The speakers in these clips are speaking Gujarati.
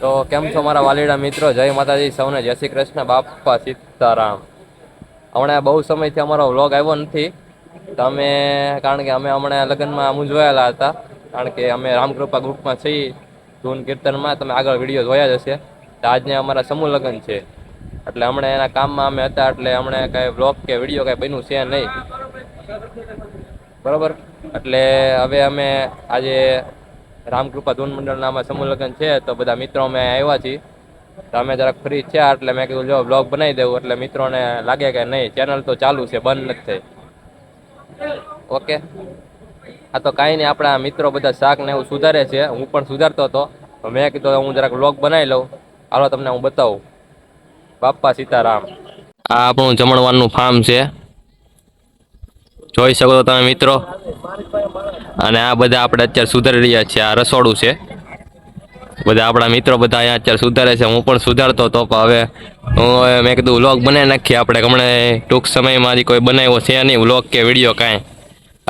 તો કેમ છો મારા વાલીડા મિત્રો? જય માતાજી, સૌને જય શ્રી કૃષ્ણ, બાપા સીતારામ. હમણાં બહુ સમયથી અમારો વ્લોગ આવ્યો નથી. તો અમે, કારણ કે અમે હમણાં લગ્નમાં મૂંઝવાયેલા હતા. કારણ કે અમે રામકૃપા ગ્રુપમાં છીએ, ધૂન કીર્તનમાં. તમે આગળ વીડિયો જોયા જ હશે. તો આજને અમારા સમૂહ લગ્ન છે. એટલે હમણાં એના કામમાં અમે હતા, એટલે હમણાં કાંઈ વ્લોગ કે વીડિયો કાંઈ બન્યું છે નહીં. બરાબર? એટલે હવે અમે આજે રામકૃપા ધૂન મંડળના નામે સમૂહ છે, તો બધા મિત્રો અમે આવ્યા છીએ. તો અમે જરાક ફ્રી છે એટલે મેં કીધું, જો બ્લોગ બનાવી દેવું. એટલે મિત્રોને લાગે કે નહીં ચેનલ તો ચાલુ છે, બંધ નથી થઈ. ઓકે? આ તો કાંઈ નહીં, આપણા મિત્રો બધા શાક ને એવું સુધારે છે. હું પણ સુધારતો હતો. તો મેં કીધું હું જરાક બ્લોગ બનાવી લઉં. હાલો, તમને હું બતાવું. બાપા સીતારામ. આ આપણું જમણવારનું ફાર્મ છે. જોઈ શકો છો તમે મિત્રો. અને આ બધા આપણે અત્યારે સુધારી રહ્યા છીએ. આ રસોડું છે. બધા આપણા મિત્રો બધા અહીંયા અત્યારે સુધારે છે. હું પણ સુધારતો હતો, પણ હવે હું મેં કીધું વ્લોગ બનાવી નાખીએ આપણે. હમણાં ટૂંક સમયમાં કોઈ બનાવ્યો છે નહીં વ્લોગ કે વીડિયો કાંઈ.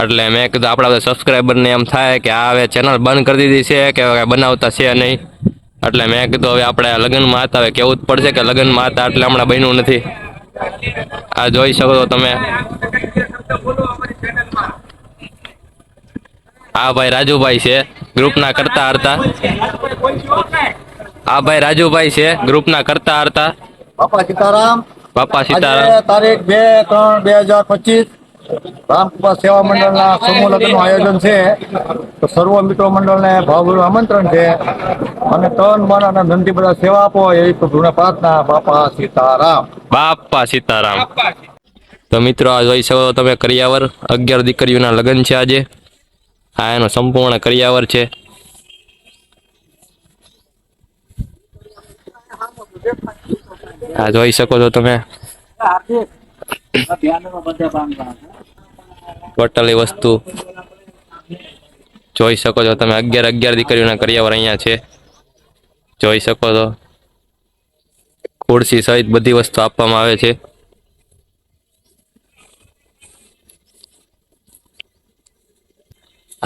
એટલે મેં કીધું આપણા બધા સબસ્ક્રાઈબરને એમ થાય કે આ હવે ચેનલ બંધ કરી દીધી છે કે કાંઈ બનાવતા છે નહીં. એટલે મેં કીધું હવે આપણે લગ્નમાં હતા, હવે કેવું જ પડશે કે લગ્નમાં હતા એટલે હમણાં બન્યું નથી. આ જોઈ શકો છો તમે. આ ભાઈ રાજુભાઈ છે ગ્રુપના કરતા હરતા આ ભાઈ રાજુભાઈ છે ગ્રુપના કરતા હરતા બાપા સીતારામ બાપા સીતારામ. તારીખ બે ત્રણ બે હજાર પચીસ રામકૃપા સેવા મંડળના સમૂહ લગ્નનું આયોજન છે. તો સર્વ મિત્રો મંડળને ભાવભર્યું આમંત્રણ છે. અને તન મન અને ધનથી બધા સેવા આપો એવી પ્રભુને પ્રાર્થના. બાપા સીતારામ. બાપા સીતારામ. તો મિત્રો આ જોઈ શકો તમે કરિયાવર અગિયાર દીકરીઓના લગ્ન છે આજે. આ એનો સંપૂર્ણ કરિયાવર છે. આ જોઈ શકો છો તમે. ટોટલી વસ્તુ. જોઈ શકો છો તમે અગિયાર અગિયાર દીકરીઓના કરિયાવર અહીંયા છે. જોઈ શકો છો. ખુરશી સહિત બધી વસ્તુ આપવામાં આવે છે.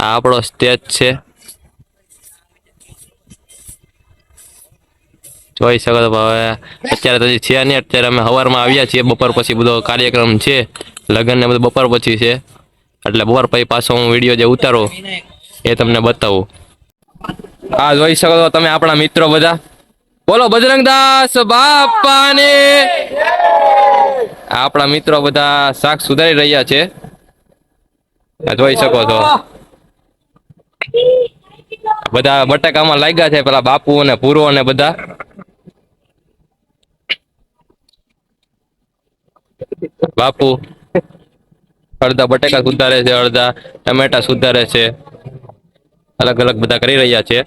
આપણો સ્ટેજ છે. જોઈ શકો તો અત્યારે તો છે નહીં, અત્યારે અમે સવારમાં આવ્યા છીએ, બપોર પછી બધો કાર્યક્રમ છે. લગ્ન ને બધું બપોર પછી છે. એટલે બપોર પછી પાછો હું વીડિયો જે ઉતારો, એ તમને બતાવું. આ જોઈ શકો તો તમે આપણા મિત્રો બધા. બોલો, બજરંગદાસ બાપાને. આપણા મિત્રો બધા શાક સુધારી રહ્યા છે. જોઈ શકો છો. બધા બટાકામાં લાગ્યા છે, પેલા બાપુ અને પૂરો અને બધા. બાપુ, અડધા બટાકા સુધારે છે, અડધા ટમેટા સુધારે છે. અલગ અલગ બધા કરી રહ્યા છે.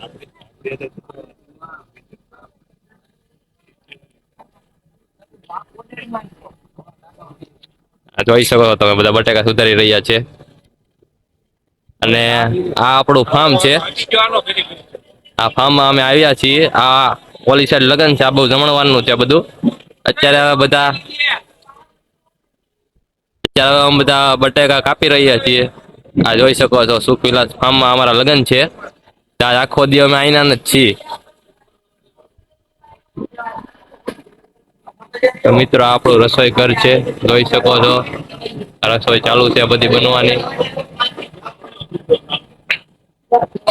જોઈ શકો તમે, બધા બટાકા સુધારી રહ્યા છે. અને આ આપણું ફાર્મ છે. આ ફાર્મમાં અમે આવ્યા છીએ. આ ઓલી સાઈડ લગ્ન છે. આ બહુ જમણવાનું છે બધું. અત્યારે હવે બધા અત્યારે અમે બધા બટેકા કાપી રહ્યા છીએ. આ જોઈ શકો છો સુખવિલાસ ફાર્મમાં અમારા લગ્ન છે. ત્યાં આખો દી અમે આઈના જ છીએ. તો મિત્રો આપણું રસોઈ ઘર છે. જોઈ શકો છો. રસોઈ ચાલુ છે બધી બનવાની.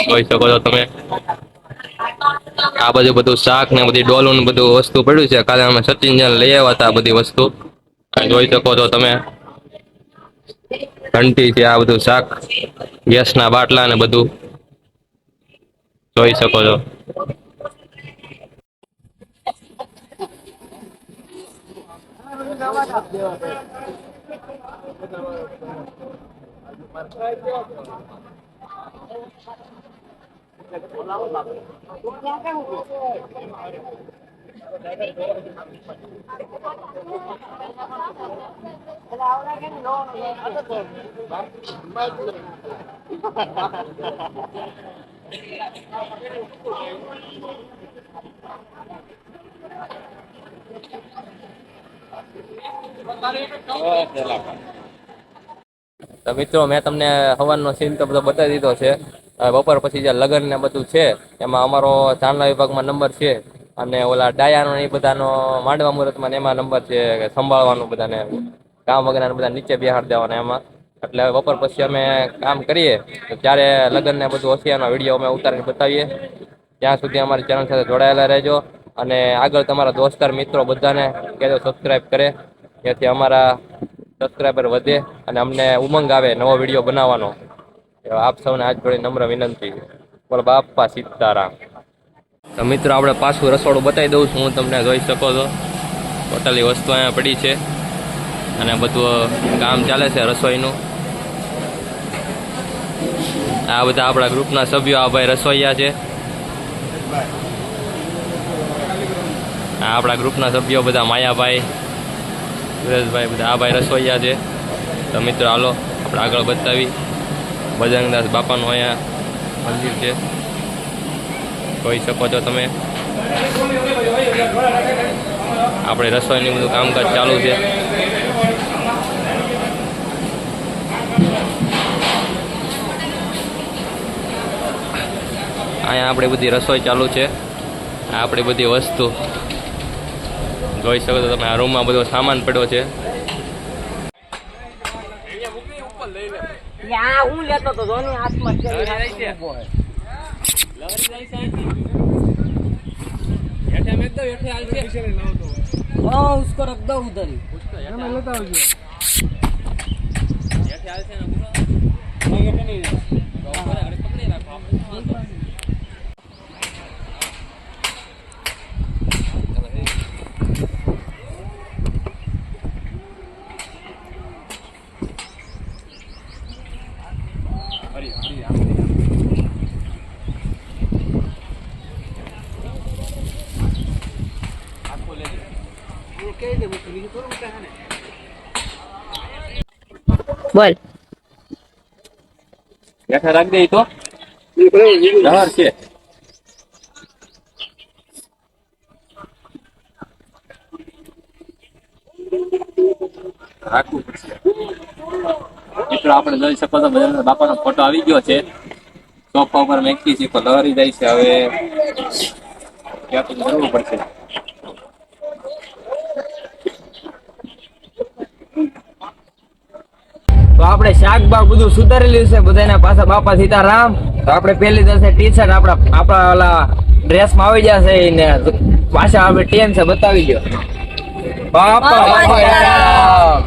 જોઈ શકો છો તમે. આ બધું બધું શાક ને બધી ડોલું ને બધું વસ્તુ પડ્યું છે. કાલે અમે સચિન જન લઈ આવ્યા હતા બધી વસ્તુ. જોઈ શકો છો તમે. ઘંટી છે આ બધું શાક. ગેસના બાટલા ને બધું. જોઈ શકો છો. Oh, તો મિત્રો, મેં તમને હવારનો સીન તો બધો બતાવી દીધો છે. બપોર પછી જે લગ્ન ને બધું છે, એમાં અમારો ચાંદલા વિભાગમાં નંબર છે અને ઓલા ડાયાનો એ બધાનો, માંડવા મુહૂર્તમાં એમાં નંબર છે સંભાળવાનું બધાને કામ વગેરે બધા નીચે બેહાડ દેવાના એમાં. એટલે બપોર પછી અમે કામ કરીએ, તો ત્યારે લગ્ન ને બધું હોશિયારનો વીડિયો અમે ઉતારીને બતાવીએ. ત્યાં સુધી અમારી ચેનલ સાથે જોડાયેલા રહેજો અને આગળ તમારા દોસ્તાર મિત્રો બધાને કહેજો સબસ્ક્રાઈબ કરે. જેથી અમારા સબસ્ક્રાઈબર વધે અને અમને ઉમંગ આવે નવો વીડિયો બનાવવાનો. આપ સૌને આજ જોડે નમ્ર વિનંતી. બોલ બાપા સીતારામ. તો મિત્રો, આપણે પાછું રસોડું બતાવી દઉં છું. હું તમને જોઈ શકો છો. ટોટલી વસ્તુ અહીંયા પડી છે. અને બધું કામ ચાલે છે રસોઈનું. આ બધા આપણા ગ્રુપના સભ્યો, આ ભાઈ રસોઈયા છે. આ આપણા ગ્રુપના સભ્યો બધા માયાભાઈ. સુરેશભાઈ બધા. આ ભાઈ રસોઈયા છે. તો મિત્રો, હાલો, આપણે આગળ બતાવી. બજરંગદાસ બાપાનું અહીંયા મંદિર છે. જોઈ શકો છો તમે. આપણે રસોઈનું બધું કામકાજ ચાલુ છે. અહીંયા આપણી બધી રસોઈ ચાલુ છે. આ આપણી બધી વસ્તુ. જોઈ શકો છો તમે. આ રૂમમાં બધો સામાન પડ્યો છે. આ બોલ. બેઠા રાખ દે તો. આપણે જોઈ શકો છો બધા બાપાનો ફોટો આવી ગયો છે. સોફા ઉપર મેકી છે લહરી જાય છે હવે. ત્યાં તો કરવું પડશે તો આપણે શાક બાક બધું સુધારેલું છે. બધાના પાછા બાપા સીતારામ. તો આપણે પહેલી દસે ટી શર્ટ આપણા આપણા ઓલા ડ્રેસમાં આવી જશે ને પાછા આપણે ટેન છે બતાવી દો બાપા બાપા સીતારામ.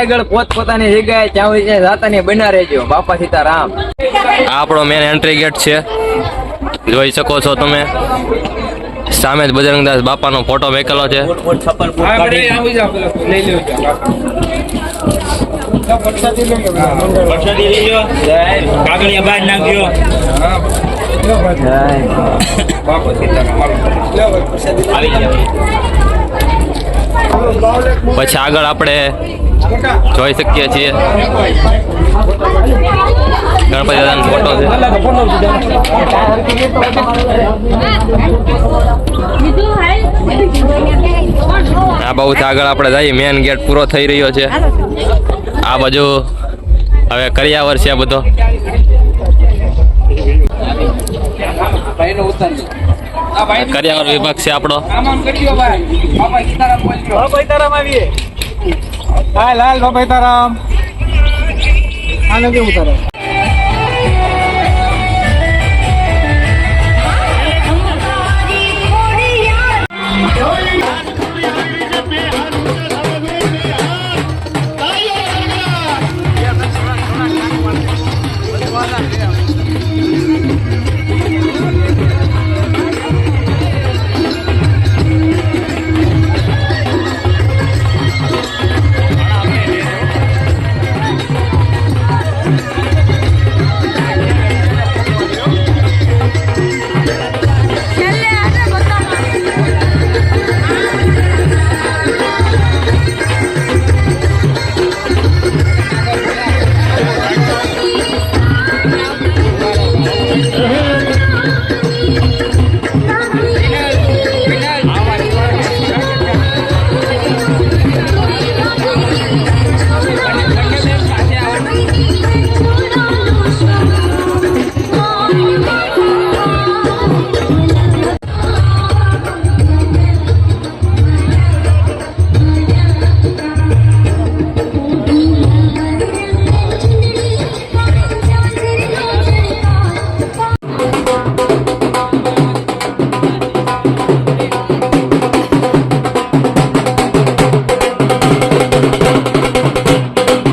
આગળ પોત પોતાની જગ્યાએ. ત્યાં હોય છે જાતાની બના રહેજો. બાપા સીતારામ. આ આપણો મેન એન્ટ્રી ગેટ છે. જોઈ શકો છો તમે. સામે જ બજરંગદાસ બાપાનો ફોટો મેકેલો છે. પછી આગળ આપણે જોઈ શકીએ છીએ. ગણપતિ દાદાનો ફોટો છે. આ બહુ આગળ આપણે જઈએ. મેન ગેટ પૂરો થઈ રહ્યો છે. આ બાજુ હવે કરિયાવર છે બધો. કરિયાવર વિભાગ છે આપણો. લાલ બાબા તારામ. આને કેવું તારે